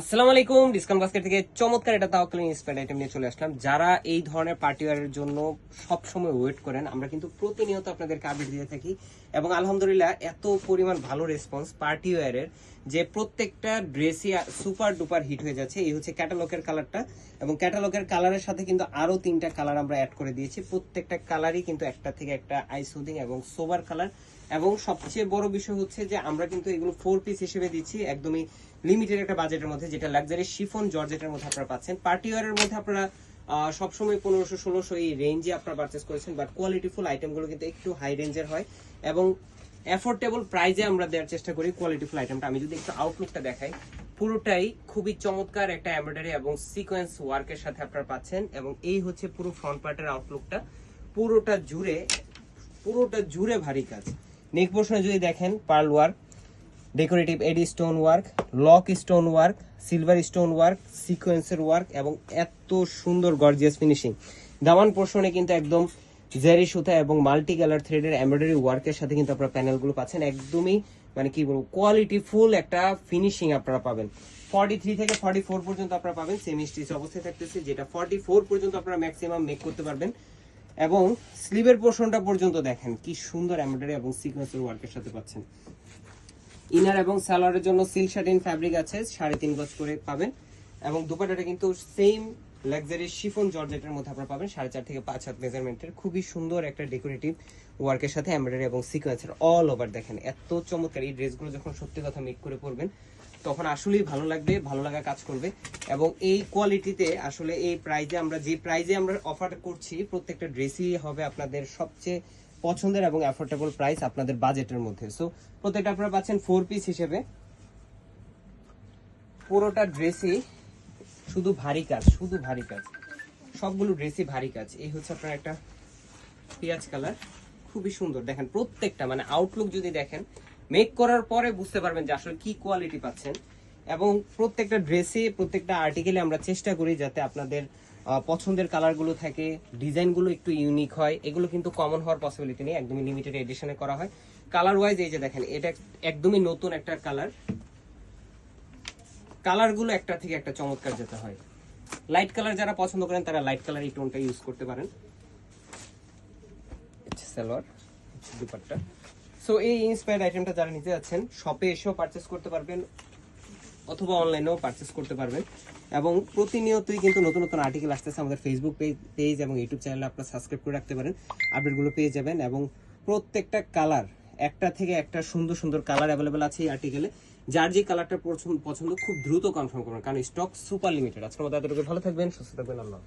আসসালামু আলাইকুম, discount basket থেকে চমৎকার এটা তাওয়াক্কাল ইন্সপায়ার্ড আইটেম নিয়ে চলে আসলাম। যারা এই ধরনের পার্টি ওয়ারের জন্য সব সময় ওয়েট করেন, আমরা কিন্তু প্রতিনিয়ত আপনাদেরকে আপডেট দিয়ে থাকি। এবং আলহামদুলিল্লাহ, এত পরিমাণ ভালো রেসপন্স পার্টি ওয়ারের যে প্রত্যেকটা ড্রেসই সুপার ডুপার হিট হয়ে যাচ্ছে, এই হচ্ছে ক্যাটালগের কালারটা এবং ক্যাটালগের কালারের সাথে কিন্তু আরও তিনটা কালার আমরা অ্যাড করে দিয়েছি। প্রত্যেকটা কালারই কিন্তু একটা থেকে একটা আই সুদিং এবং সোবার কালার এবং সবচেয়ে বড় বিষয় হচ্ছে যে আমরা কিন্তু এগুলো ফোর পিস হিসেবে দিচ্ছি, একদমই লিমিটেড একটা বাজেটের মধ্যে, যেটা লাক্সারি শিফন জর্জেটের মধ্যে আপনারা পাচ্ছেন। পার্টি ওয়ারের মধ্যে আপনারা সবসময় পনেরোশো, ষোলোশো এই রেঞ্জে আপনারা পারচেস করেছেন বাট কোয়ালিটিফুল আইটেমগুলো কিন্তু একটু হাই রেঞ্জের হয়। এবং অ্যাফোর্ডেবল প্রাইজে আমরা দেওয়ার চেষ্টা করি কোয়ালিটি কোয়ালিটিফুল আইটেমটা আমি যদি একটু আউটলুকটা দেখাই, পুরোটাই খুবই চমৎকার একটা এমব্রয়ডারি এবং সিকোয়েন্স ওয়ার্কের সাথে আপনারা পাচ্ছেন এবং এই হচ্ছে পুরো ফ্রন্ট পার্টের আউটলুকটা পুরোটা জুড়ে পুরোটা জুড়ে ভারী কাজ। নেক পোর্শনে যদি দেখেন pearl work decorative AD stone work lock stone work silver stone work সিকোয়েন্সের ওয়ার্ক এবং এত সুন্দর গর্জিয়াস ফিনিশিং দামান পোর্শনে কিন্তু একদম জেরি সুতা এবং মাল্টি কালার থ্রেডের এমব্রয়ডারি ওয়ার্কের সাথে কিন্তু আপনারা প্যানেলগুলো পাচ্ছেন। একদমই মানে কি বলব কোয়ালিটি ফুল একটা ফিনিশিং আপনারা পাবেন। ফর্টি থ্রি থেকে ফর্টি ফোর পর্যন্ত আপনারা পাবেন সেমি স্টিচ অবস্থায় থাকতেছে, যেটা ফর্টি ফোর পর্যন্ত আপনারা ম্যাক্সিমাম মেক করতে পারবেন। এবং স্লিভের পোর্শনটা পর্যন্ত দেখেন, কি সুন্দর এমব্রয়ডারি এবং সিকোয়েন্সের ওয়ার্কের সাথে পাচ্ছেন। ইনার এবং সালোয়ারের জন্য সিল্ক শার্টিন ফ্যাব্রিক আছে, সাড়ে তিন গজ করে পাবেন। এবং দুপাটাটা কিন্তু সেম লাক্সারি শিফন জর্জেটের মধ্যে আপনারা পাবেন সাড়ে চার থেকে পাঁচ হাত মেজারমেন্টের খুবই সুন্দর একটা ডেকোরেটিভ ওয়ার্কের সাথে এমব্রয়ডারি এবং সিকোয়েন্সের অল ওভার দেখেন, এত চমৎকার। এই ড্রেসগুলো যখন সত্যি কথা মেক করে পরবেন, তখন আসলেই ভালো লাগবে, ভালো লাগা কাজ করবে এবং এই কোয়ালিটিতে আসলে এই প্রাইজে আমরা, যে প্রাইজে আমরা অফার করছি, প্রত্যেকটা ড্রেসই হবে আপনাদের সবচেয়ে পছন্দের এবং অ্যাফোর্ডেবল প্রাইস আপনাদের বাজেটের মধ্যে। সো প্রত্যেকটা আপনারা পাচ্ছেন ফোর পিস হিসেবে। পুরোটা ড্রেসই শুধু ভারী কাজ, শুধু ভারী কাজ। সবগুলো ড্রেসই ভারী কাজ। এই হচ্ছে আপনার একটা পেঁয়াজ কালার। খুবই সুন্দর। দেখেন, প্রত্যেকটা মানে আউটলুক যদি দেখেন মেক করার পরে বুঝতে পারবেন যে আসলে কি কোয়ালিটি পাচ্ছেন। এবং প্রত্যেকটা ড্রেসে প্রত্যেকটা আর্টিকেলে আমরা চেষ্টা করি যাতে আপনাদের পছন্দের কালারগুলো থাকে ডিজাইনগুলো একটু ইউনিক হয়। এগুলো কিন্তু কমন হওয়ার পসিবিলিটি নেই। একদমই লিমিটেড এডিশনে করা হয়। কালার ওয়াইজ এই যে দেখেন, এটা একদমই নতুন একটা কালার কালারগুলো একটা থেকে একটা চমৎকার যেতে হয়। লাইট কালার যারা পছন্দ করেন তারা লাইট কালার এই টোনটা ইউজ করতে পারেন। সালোয়ার দুপাট্টা। সো এই ইন্সপায়ার্ড আইটেমটা যারা নিতে যাচ্ছেন শপে এসেও পারচেস করতে পারবেন অথবা অনলাইনেও পারচেস করতে পারবেন। এবং প্রতিনিয়তই কিন্তু নতুন নতুন আর্টিকেল আসতেছে আমাদের ফেসবুক পেজ এবং ইউটিউব চ্যানেলে আপনারা সাবস্ক্রাইব করে রাখতে পারেন আপডেটগুলো পেয়ে যাবেন। এবং প্রত্যেকটা কালার একটা থেকে একটা সুন্দর সুন্দর কালার অ্যাভেলেবেল আছে এই আর্টিকেলে যার যে কালারটা পছন্দ খুব দ্রুত কনফার্ম করবেন। কারণ স্টক সুপার লিমিটেড আজকের মতো এতটুকু ভালো থাকবেন, সুস্থ থাকবেন। আল্লাহ।